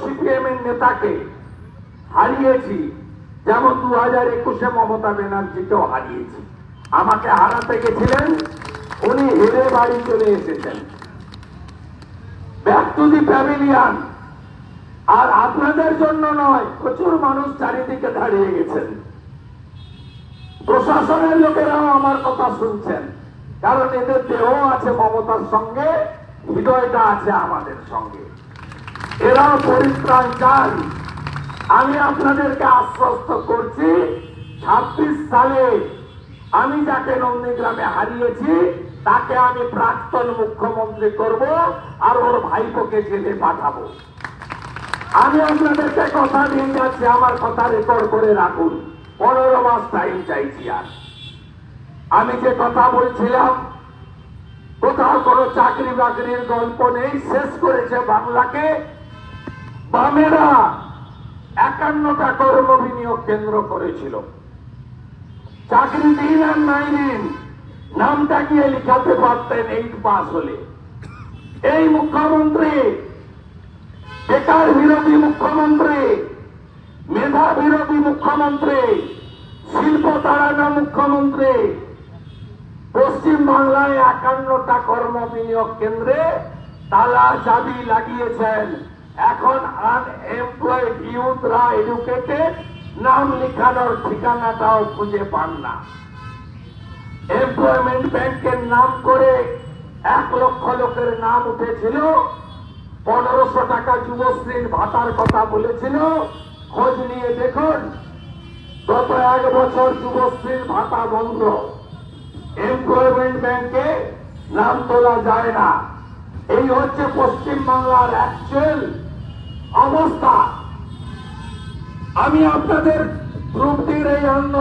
CPM এর নেতাকে হারিয়েছি, যেমন দু হাজার একুশে মমতা ব্যানার্জিকেও হারিয়েছি। আমাকে হারাতে গেছিলেন, উনি হেরে বাড়ি চলে এসেছেন। ব্যাক টু দি প্যাভিলিয়ান, আর আপনাদের জন্য নয়, প্রচুর মানুষ চারিদিকে দাঁড়িয়ে গেছেন। প্রশাসনের লোকেরাও আমার কথা শুনছেন, কারণ এদের দেহ আছে মমতার সঙ্গে, হৃদয়টা আছে আমাদের সঙ্গে। এরাও পরিত্রাণ চান। আমি আপনাদেরকে আশ্বস্ত করছি, ছাব্বিশ সালে আমি যাকে নন্দীগ্রামে হারিয়েছি, তাকে আমি প্রাক্তন মুখ্যমন্ত্রী করব আর ওর ভাইপোকে জেলে পাঠাবো। আমি আপনাদেরকে কথা দিয়ে যাচ্ছি, আমার কথা রেকর্ড করে রাখুন। পনেরো মাস টাইম চাইছি আর। আমি যে কথা বলছিলাম, কোথাও কোনো চাকরি বাকরির গল্প নেই, শেষ করেছে বাংলাকে। বামেরা একান্নটা কর্ম বিনিয়োগ কেন্দ্র করেছিল। চাকরি দিন আর নাই দিন নামটা গিয়ে লিখাতে পারতেন এইট পাস হলে। এই মুখ্যমন্ত্রী, বেকার বিরোধী মুখ্যমন্ত্রী, মেধা বিরোধী মুখ্যমন্ত্রী, শিল্প তাড়ানো মুখ্যমন্ত্রী, পশ্চিম বাংলায় একান্নটা কর্ম বিনিয়োগ কেন্দ্রে তালা চাবি লাগিয়েছেন এখন আনএমপ্লয়েড ইউথরা এডুকেটেড নাম লিখানোর ঠিকানাটাও খুঁজে পান না। এমপ্লয়মেন্ট ব্যাংকের নাম করে এক লক্ষ লোকের নাম উঠেছিল, পনেরোশো টাকা যুবশ্রীর ভাতার কথা বলেছিল, খোঁজ নিয়ে দেখুন, গত এক বছর যুবশ্রীর ভাতা বন্ধ। এমপ্লয়মেন্ট ব্যাংকে নাম তোলা যায় না। এই হচ্ছে পশ্চিম বাংলার অ্যাকচুয়াল অবস্থা। আমি আপনাদের প্রবৃত্তির এই আন্দোলন